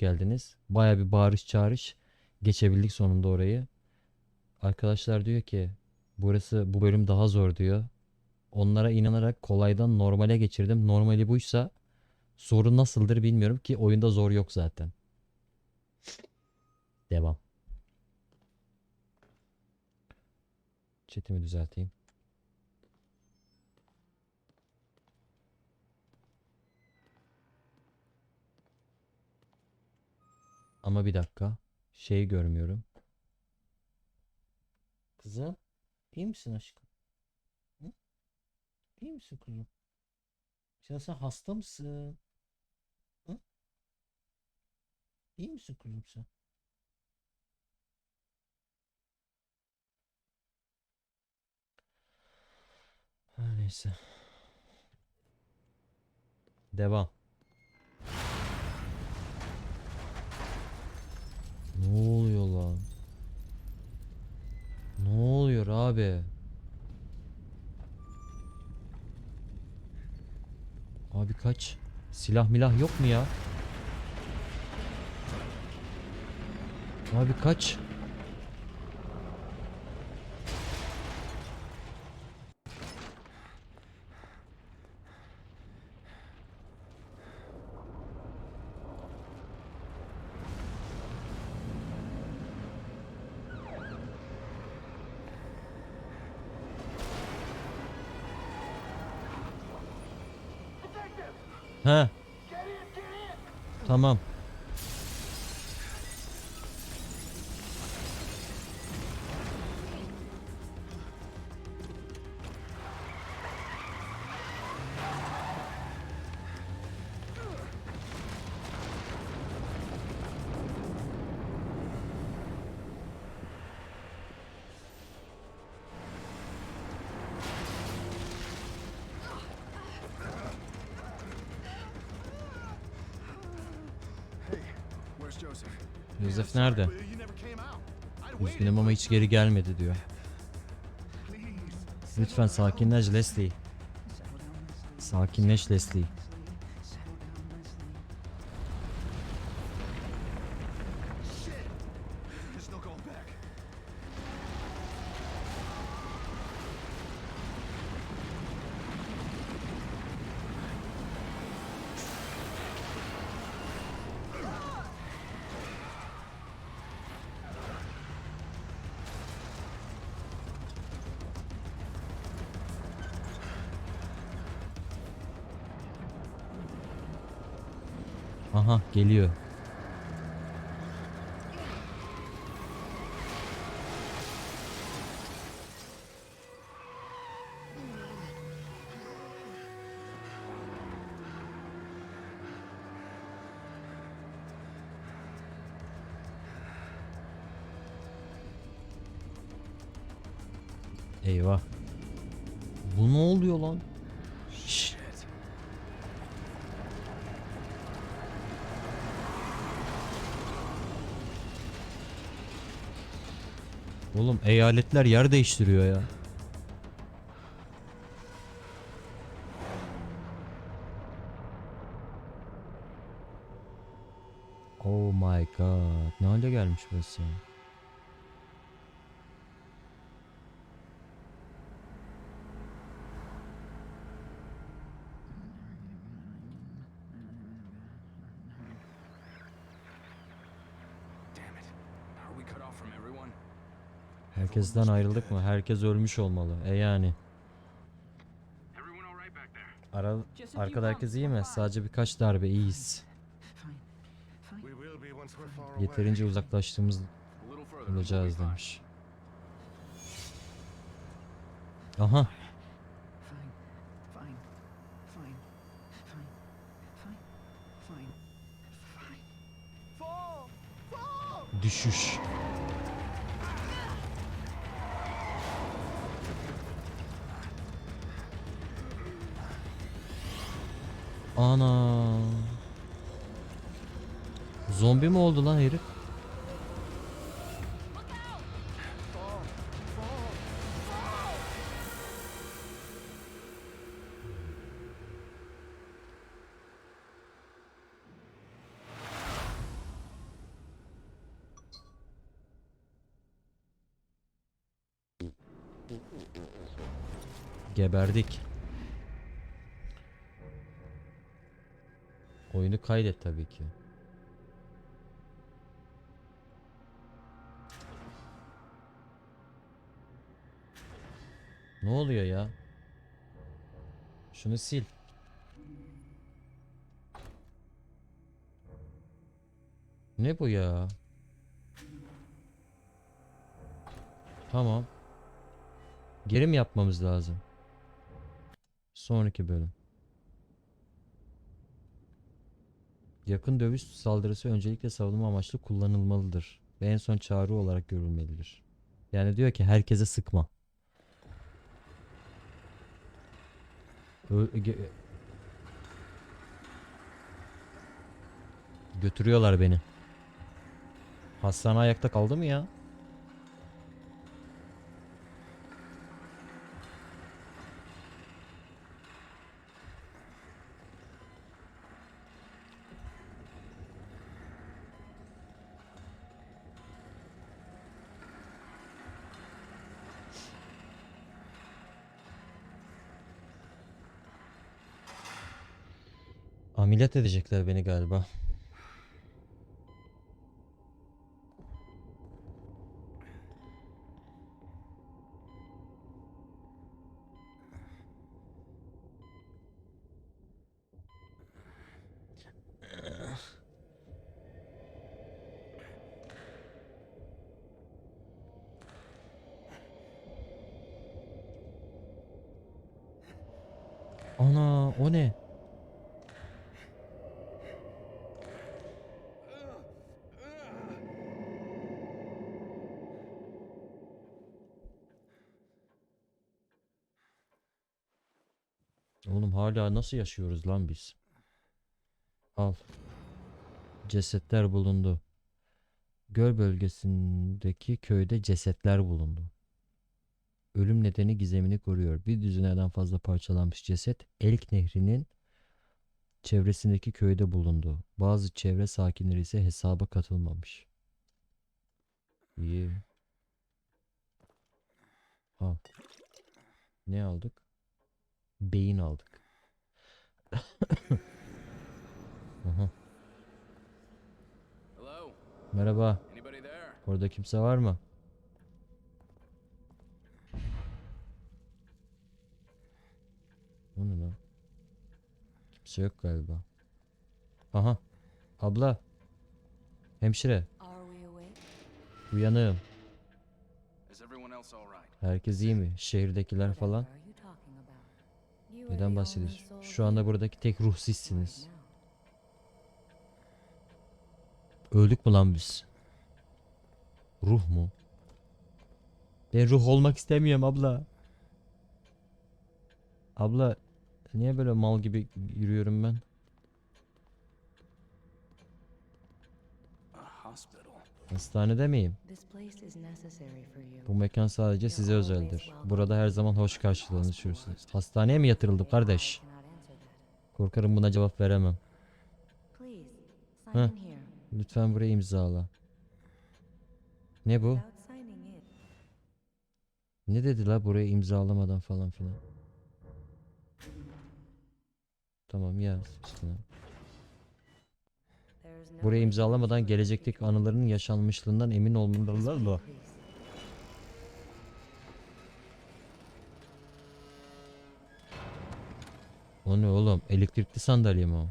geldiniz. Baya bir bağırış çağırış. Geçebildik sonunda orayı. Arkadaşlar diyor ki burası bu bölüm daha zor diyor. Onlara inanarak kolaydan normale geçirdim. Normali buysa zoru nasıldır bilmiyorum ki oyunda zor yok zaten. Devam. Chatimi düzelteyim. Ama bir dakika. Şeyi görmüyorum. Kızım, iyi misin aşkım? Hı? İyi misin kuzum? Ya sen hasta mısın? Hı? İyi misin kuzum sen? Her neyse. Devam. Ne oluyor lan? Ne oluyor abi? Abi kaç? Silah milah yok mu ya? Abi kaç? Tamam. Joseph? Nerede? Üzgünüm ama hiç geri gelmedi diyor. Lütfen sakinleş Leslie. Sakinleş Leslie. Aha geliyor. Oğlum eyaletler yer değiştiriyor ya. Oh my god. Ne hale gelmiş burası? Damn Herkesten ayrıldık mı? Herkes ölmüş olmalı. E yani. Ara arkada herkes iyi mi? Sadece birkaç darbe iyiyiz. Yeterince uzaklaştığımız olacağız demiş. Aha. Fine. Ana. Zombi mi oldu lan herif? Geberdik. Oyunu kaydet tabii ki. Ne oluyor ya? Şunu sil. Ne bu ya? Tamam. Geri mi yapmamız lazım? Sonraki bölüm. Yakın dövüş saldırısı öncelikle savunma amaçlı kullanılmalıdır ve en son çağrı olarak görülmelidir. Yani diyor ki herkese sıkma. Götürüyorlar beni. Hastane ayakta kaldı mı ya? Ameliyat edecekler beni galiba. Ana o ne? Oğlum hala nasıl yaşıyoruz lan biz? Al. Cesetler bulundu. Göl bölgesindeki köyde cesetler bulundu. Ölüm nedeni gizemini koruyor. Bir düzineden fazla parçalanmış ceset Elk Nehri'nin çevresindeki köyde bulundu. Bazı çevre sakinleri ise hesaba katılmamış. İyi. Al. Ne aldık? Beyin aldık. Aha. Merhaba. Orada kimse var mı? O ne lan? Kimse yok galiba. Aha. Abla. Hemşire. Uyanığım. Herkes iyi mi? Şehirdekiler falan. Neden bahsediyorsun? Şu anda buradaki tek ruh sizsiniz. Öldük mü lan biz? Ruh mu? Ben ruh olmak istemiyorum abla. Abla niye böyle mal gibi yürüyorum ben? Hastanede miyim? Bu mekan sadece size özeldir. Burada her zaman hoş karşılanıyorsunuz. Hastaneye mi yatırıldım kardeş? Korkarım buna cevap veremem. Here. Lütfen burayı imzala. Ne bu? Ne dedi la burayı imzalamadan falan filan. Tamam yaz üstüne. Way imzalamadan gelecekteki anıların yaşanmışlığından emin olmalılar mı? O ne oğlum? Elektrikli sandalye mi o?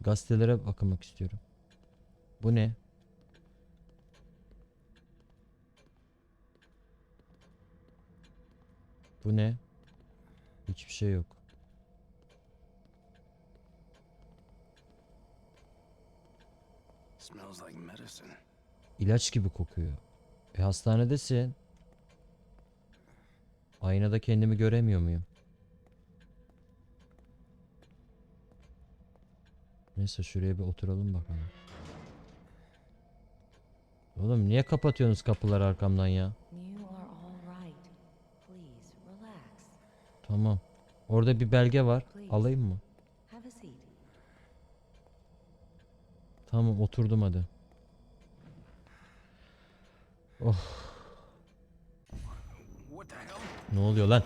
Gazetelere bakmak istiyorum. Bu ne? Bu ne? Hiçbir şey yok. İlaç gibi kokuyor. E hastanedesin. Aynada kendimi göremiyor muyum? Neyse şuraya bir oturalım bakalım. Oğlum niye kapatıyorsunuz kapıları arkamdan ya? Tamam. Orada bir belge var. Alayım mı? Tamam oturdum hadi. Hell? Ne oluyor lan?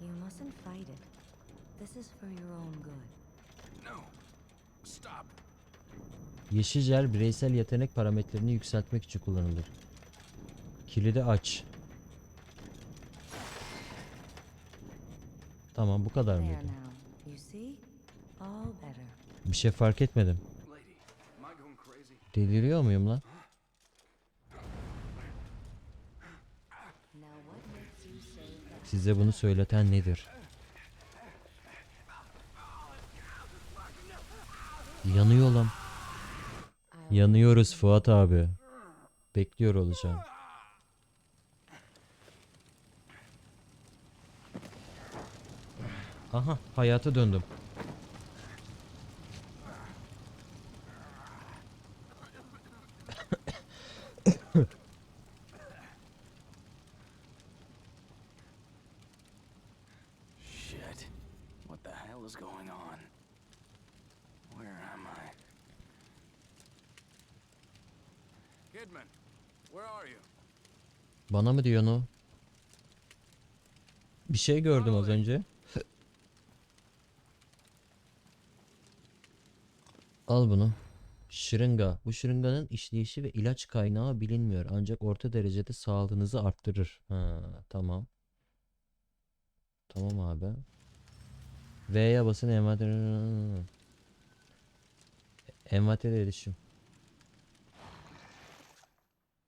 You mustn't fight it. This is for your own good. No. Stop. Yeşil jel bireysel yetenek parametrelerini yükseltmek için kullanılır. Kilidi aç. Tamam bu kadar mıydı? Bir şey fark etmedim. Deliriyor muyum lan? Size bunu söyleten nedir? Yanıyor lan. Yanıyoruz Fuat abi. Bekliyor olacağım. Where are you? Bana mı diyorsun o? Bir şey gördüm az önce. Al bunu. Şırınga. Bu şırınganın işleyişi ve ilaç kaynağı bilinmiyor. Ancak orta derecede sağlığınızı arttırır. Ha, tamam. Tamam abi. V'ye basın envanter... Envanter erişim.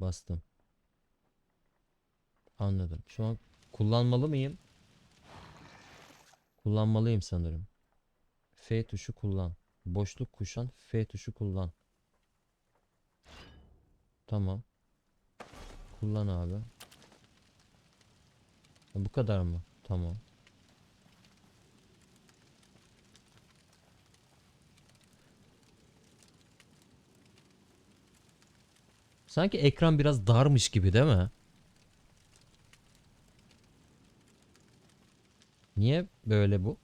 Bastım. Anladım. Şu an kullanmalı mıyım? Kullanmalıyım sanırım. F tuşu kullan. Boşluk kuşan F tuşu kullan. Tamam. Kullan abi. Ha, bu kadar mı? Tamam. Sanki ekran biraz darmış gibi değil mi? Niye böyle bu?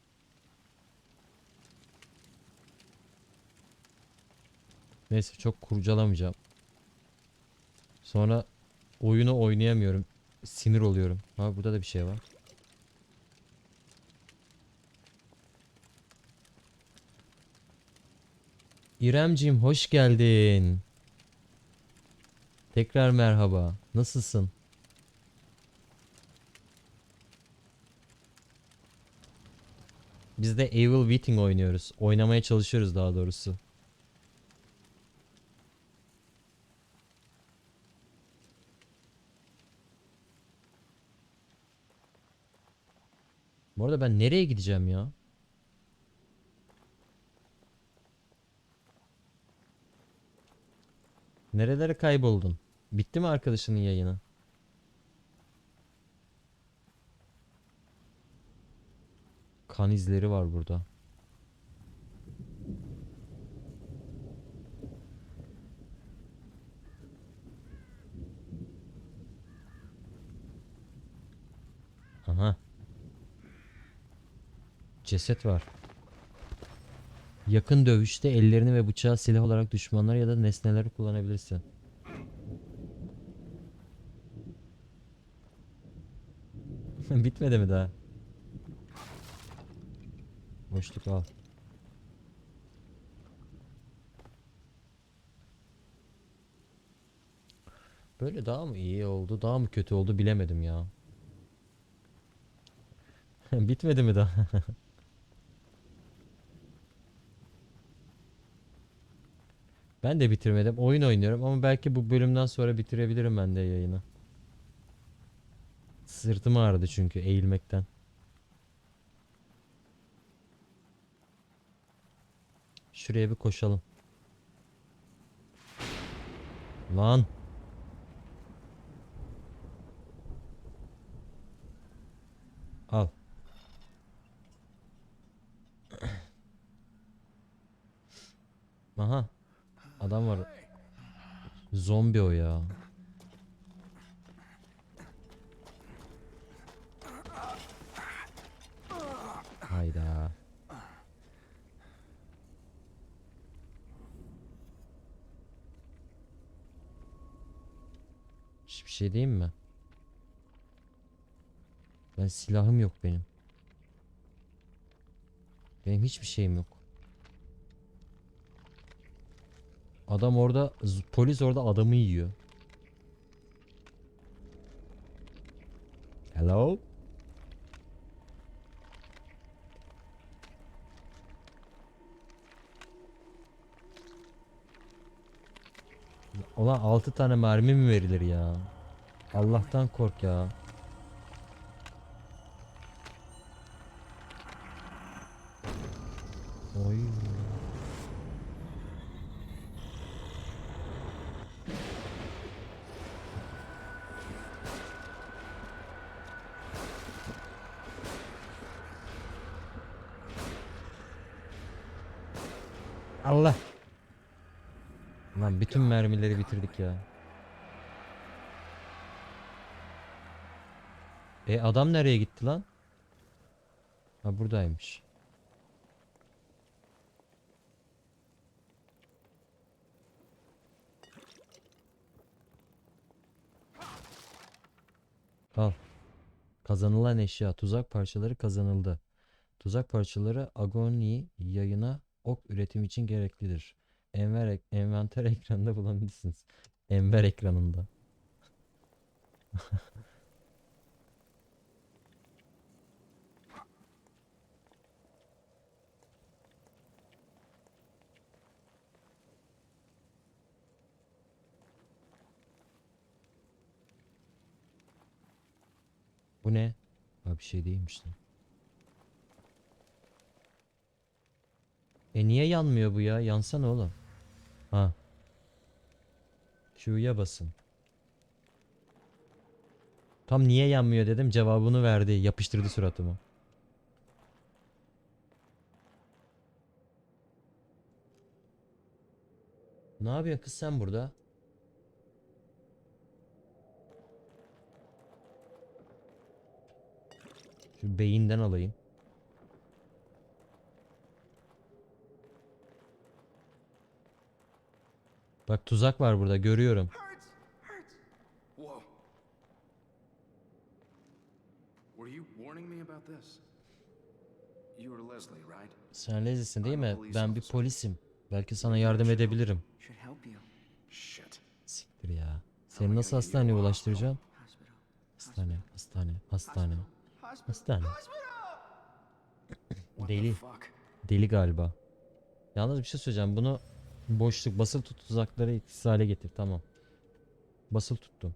Neyse çok kurcalamayacağım. Sonra oyunu oynayamıyorum. Sinir oluyorum. Ha burada da bir şey var. İremcim hoş geldin. Tekrar merhaba. Nasılsın? Biz de Evil Within oynuyoruz. Oynamaya çalışıyoruz daha doğrusu. Bu arada ben nereye gideceğim ya? Nerelere kayboldun? Bitti mi arkadaşının yayını? Kan izleri var burada. Aha. Ceset var. Yakın dövüşte ellerini ve bıçağı silah olarak düşmanlar ya da nesneleri kullanabilirsin. Bitmedi mi daha? Boşluk al. Böyle daha mı iyi oldu, daha mı kötü oldu bilemedim ya. Bitmedi mi daha? Ben de bitirmedim. Oyun oynuyorum ama belki bu bölümden sonra bitirebilirim ben de yayını. Sırtım ağrıdı çünkü eğilmekten. Şuraya bir koşalım. Lan. Al. Aha. Adam var. Zombi o ya. Hayda. Hiçbir şey diyeyim mi? Ben silahım yok benim. Benim hiçbir şeyim yok. Adam orada, polis orada adamı yiyor. Hello? Ulan 6 tane mermi mi verilir ya? Allah'tan kork ya. Allah. Lan bütün mermileri bitirdik ya. E adam nereye gitti lan? Ha buradaymış. Al. Kazanılan eşya. Tuzak parçaları kazanıldı. Tuzak parçaları agoni yayına ok üretim için gereklidir. Enver ek- envanter ekranında bulabilirsiniz. Enver ekranında. Bu ne? Ha bir şey değilmiş lan. E niye yanmıyor bu ya? Yansana oğlum. Ha. Q'ya basın. Tam niye yanmıyor dedim cevabını verdi. Yapıştırdı suratıma. Ne yapıyorsun kız sen burada? Şu beyinden alayım. Bak tuzak var burada görüyorum. Sen Leslie'sin değil mi? Ben bir polisim. Belki sana yardım edebilirim. Siktir ya. Seni nasıl hastaneye ulaştıracağım? Hastane, hastane, hastane. Hastane. Deli. Deli galiba. Yalnız bir şey söyleyeceğim. Bunu boşluk basılı tut tuzakları etkisiz hale getir. Tamam. Basılı tuttum.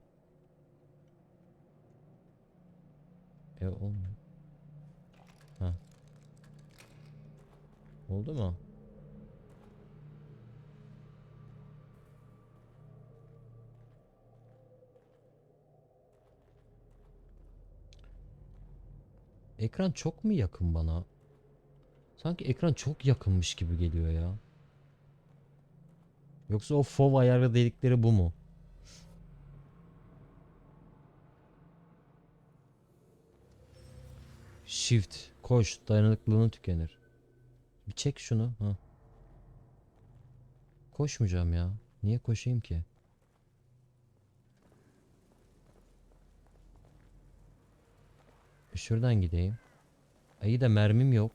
E olmuyor. Ha. Oldu mu? Ekran çok mu yakın bana? Sanki ekran çok yakınmış gibi geliyor ya. Yoksa o FOV ayarı dedikleri bu mu? Shift koş dayanıklılığını tükenir. Bir çek şunu. Ha. Koşmayacağım ya. Niye koşayım ki? Şuradan gideyim. İyi de mermim yok.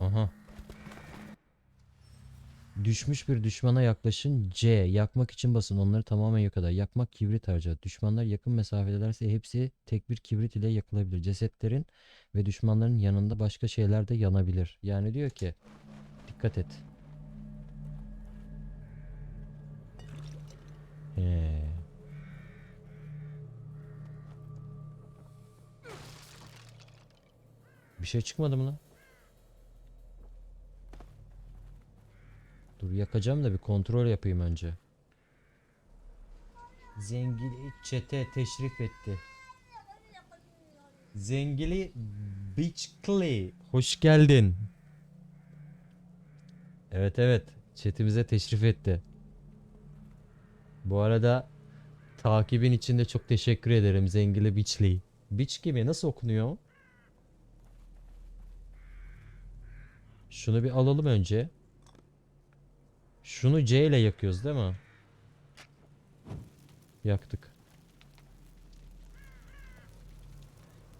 Aha. Düşmüş bir düşmana yaklaşın. C. Yakmak için basın. Onları tamamen yok eder. Yakmak kibrit harcar. Düşmanlar yakın mesafedelerse hepsi tek bir kibrit ile yakılabilir. Cesetlerin ve düşmanların yanında başka şeyler de yanabilir. Yani diyor ki dikkat et. He. Bir şey çıkmadı mı lan? Dur yakacağım da bir kontrol yapayım önce. Zengili çete teşrif etti. Zengili Beachclay. Hoş geldin. Evet evet. Chatimize teşrif etti. Bu arada takibin için de çok teşekkür ederim Zengili Beachley. Beach gibi nasıl okunuyor? Şunu bir alalım önce. Şunu C ile yakıyoruz değil mi? Yaktık.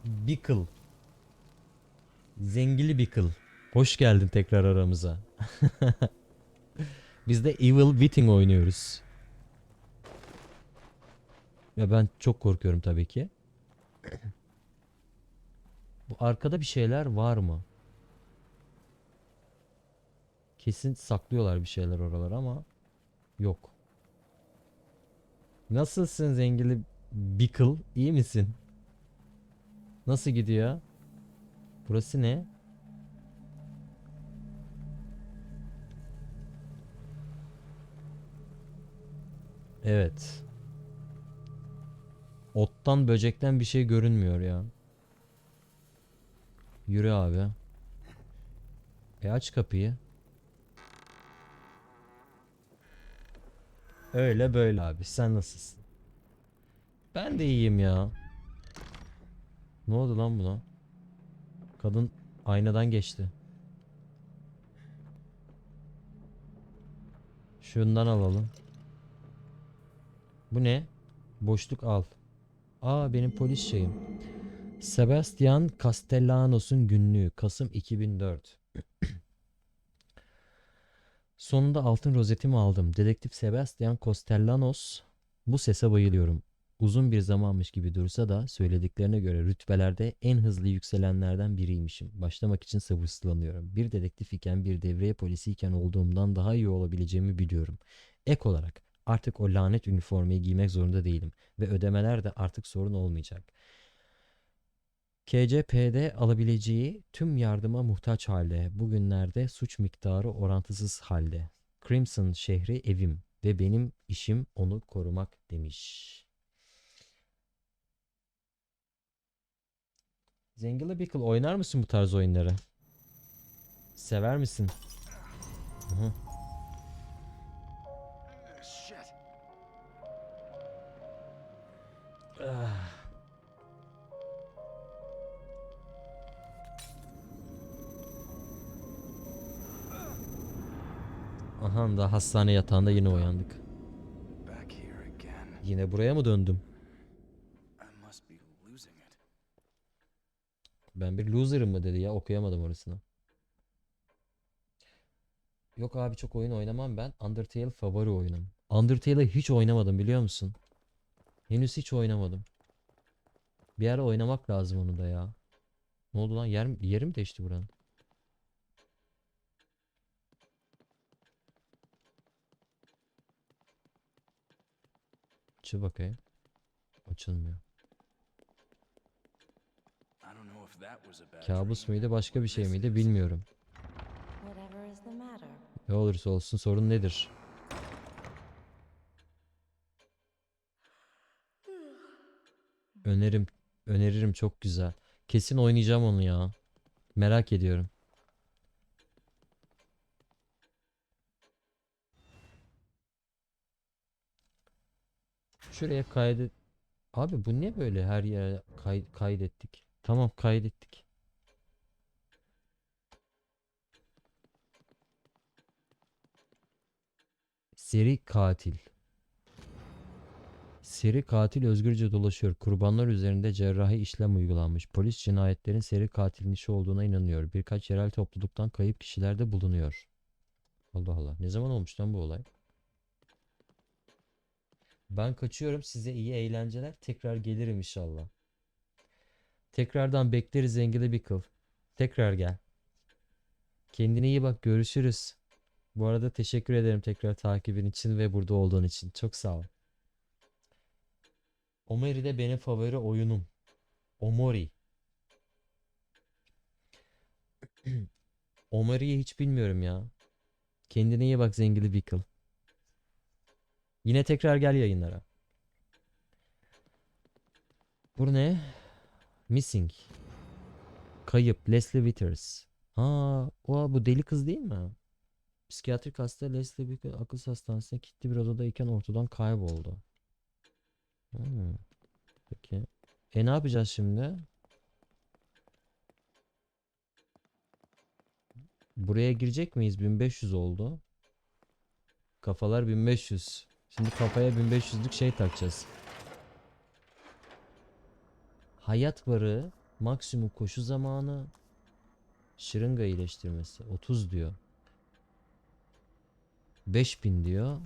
Bickle. Zengili Bickle. Hoş geldin tekrar aramıza. Biz de Evil Witting oynuyoruz. Ve ben çok korkuyorum tabii ki. Bu arkada bir şeyler var mı? Kesin saklıyorlar bir şeyler oralar ama yok. Nasılsın zengili Bickle? İyi misin? Nasıl gidiyor? Burası ne? Evet. Ottan böcekten bir şey görünmüyor ya. Yürü abi. E aç kapıyı. Öyle böyle abi. Sen nasılsın? Ben de iyiyim ya. Ne oldu lan buna? Kadın aynadan geçti. Şundan alalım. Bu ne? Boşluk al. Aa benim polis şeyim. Sebastian Castellanos'un günlüğü Kasım 2004. Sonunda altın rozetimi aldım. Dedektif Sebastian Castellanos. Bu sese bayılıyorum. Uzun bir zamanmış gibi dursa da söylediklerine göre rütbelerde en hızlı yükselenlerden biriymişim. Başlamak için sabırsızlanıyorum. Bir dedektif iken bir devriye polisi iken olduğumdan daha iyi olabileceğimi biliyorum. Ek olarak artık o lanet üniformayı giymek zorunda değilim ve ödemeler de artık sorun olmayacak. KCP'de alabileceği tüm yardıma muhtaç halde. Bugünlerde suç miktarı orantısız halde. Crimson şehri evim ve benim işim onu korumak demiş. Zengila Bickle oynar mısın bu tarz oyunları? Sever misin? Hı. Shit. Aha da hastane yatağında yine uyandık. Yine buraya mı döndüm? Ben bir loser'ım mı dedi ya okuyamadım orasını. Yok abi çok oyun oynamam ben. Undertale favori oyunum. Undertale'ı hiç oynamadım biliyor musun? Henüz hiç oynamadım. Bir ara oynamak lazım onu da ya. Ne oldu lan? Yer, yeri mi değişti buranın? Açıl bakayım. Açılmıyor. Kabus muydu başka bir şey miydi bilmiyorum. Ne olursa olsun sorun nedir? Önerim, öneririm çok güzel. Kesin oynayacağım onu ya. Merak ediyorum. Şuraya kaydet. Abi bu ne böyle her yere kay- kaydettik. Tamam kaydettik. Seri katil. Seri katil özgürce dolaşıyor. Kurbanlar üzerinde cerrahi işlem uygulanmış. Polis cinayetlerin seri katilin işi olduğuna inanıyor. Birkaç yerel topluluktan kayıp kişiler de bulunuyor. Allah Allah. Ne zaman olmuş lan bu olay? Ben kaçıyorum. Size iyi eğlenceler. Tekrar gelirim inşallah. Tekrardan bekleriz Zengide Bickle. Tekrar gel. Kendine iyi bak. Görüşürüz. Bu arada teşekkür ederim tekrar takibin için ve burada olduğun için. Çok sağ ol. Omori de benim favori oyunum. Omori. Omori'yi hiç bilmiyorum ya. Kendine iyi bak Zengili Bickle. Yine tekrar gel yayınlara. Bu ne? Missing. Kayıp. Leslie Withers. Aa, o bu deli kız değil mi? Psikiyatrik hasta Leslie Bickle akıl hastanesine kilitli bir odadayken ortadan kayboldu. Hmm. Peki. E ne yapacağız şimdi? Buraya girecek miyiz? 1500 oldu. Kafalar 1500. Şimdi kafaya 1500'lük şey takacağız. Hayat barı, maksimum koşu zamanı, şırınga iyileştirmesi 30 diyor. 5000 diyor.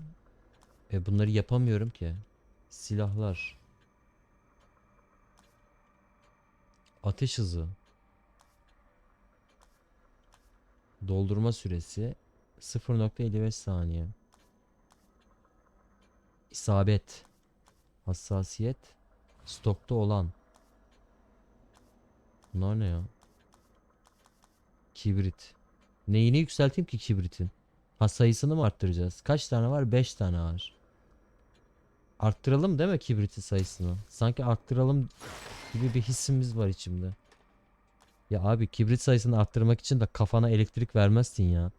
E bunları yapamıyorum ki. Silahlar. Ateş hızı. Doldurma süresi 0.55 saniye. İsabet. Hassasiyet. Stokta olan. Bunlar ne ya? Kibrit. Neyini yükselteyim ki kibritin? Ha sayısını mı arttıracağız? Kaç tane var? 5 tane var. Arttıralım değil mi kibritin sayısını? Sanki arttıralım gibi bir hissimiz var içimde. Ya abi kibrit sayısını arttırmak için de kafana elektrik vermezsin ya.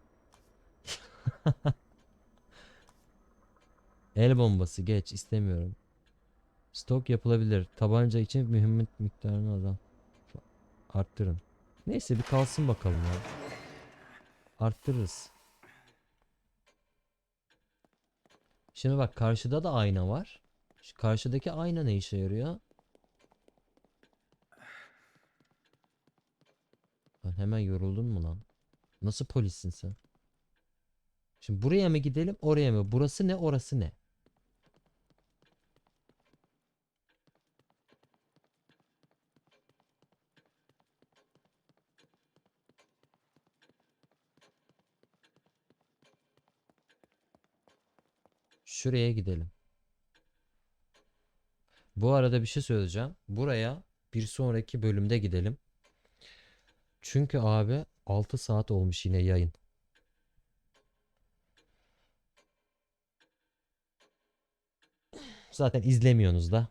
El bombası geç istemiyorum. Stok yapılabilir. Tabanca için mühimmet miktarını azal. Arttırın. Neyse bir kalsın bakalım ya. Arttırırız. Şimdi bak karşıda da ayna var. Şu karşıdaki ayna ne işe yarıyor? Lan hemen yoruldun mu lan? Nasıl polissin sen? Şimdi buraya mı gidelim oraya mı? Burası ne orası ne? Şuraya gidelim. Bu arada bir şey söyleyeceğim. Buraya bir sonraki bölümde gidelim. Çünkü abi 6 saat olmuş yine yayın. Zaten izlemiyorsunuz da.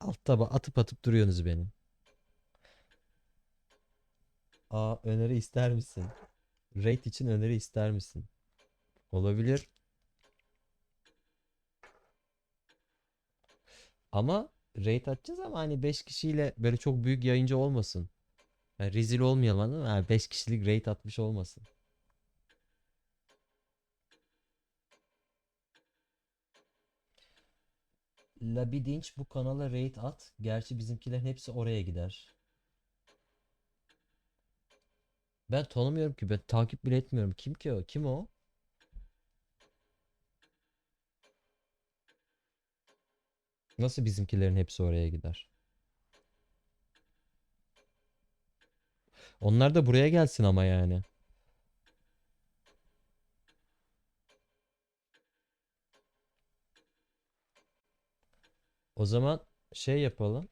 Alt taba atıp atıp duruyorsunuz beni. Aa öneri ister misin? Rate için öneri ister misin? Olabilir. Ama rate atacağız ama hani 5 kişiyle böyle çok büyük yayıncı olmasın. Yani rezil olmayalım anladın mı? Yani 5 kişilik rate atmış olmasın. Labidinç bu kanala rate at. Gerçi bizimkilerin hepsi oraya gider. Ben tanımıyorum ki. Ben takip bile etmiyorum. Kim ki o? Kim o? Nasıl bizimkilerin hepsi oraya gider? Onlar da buraya gelsin ama yani. O zaman şey yapalım.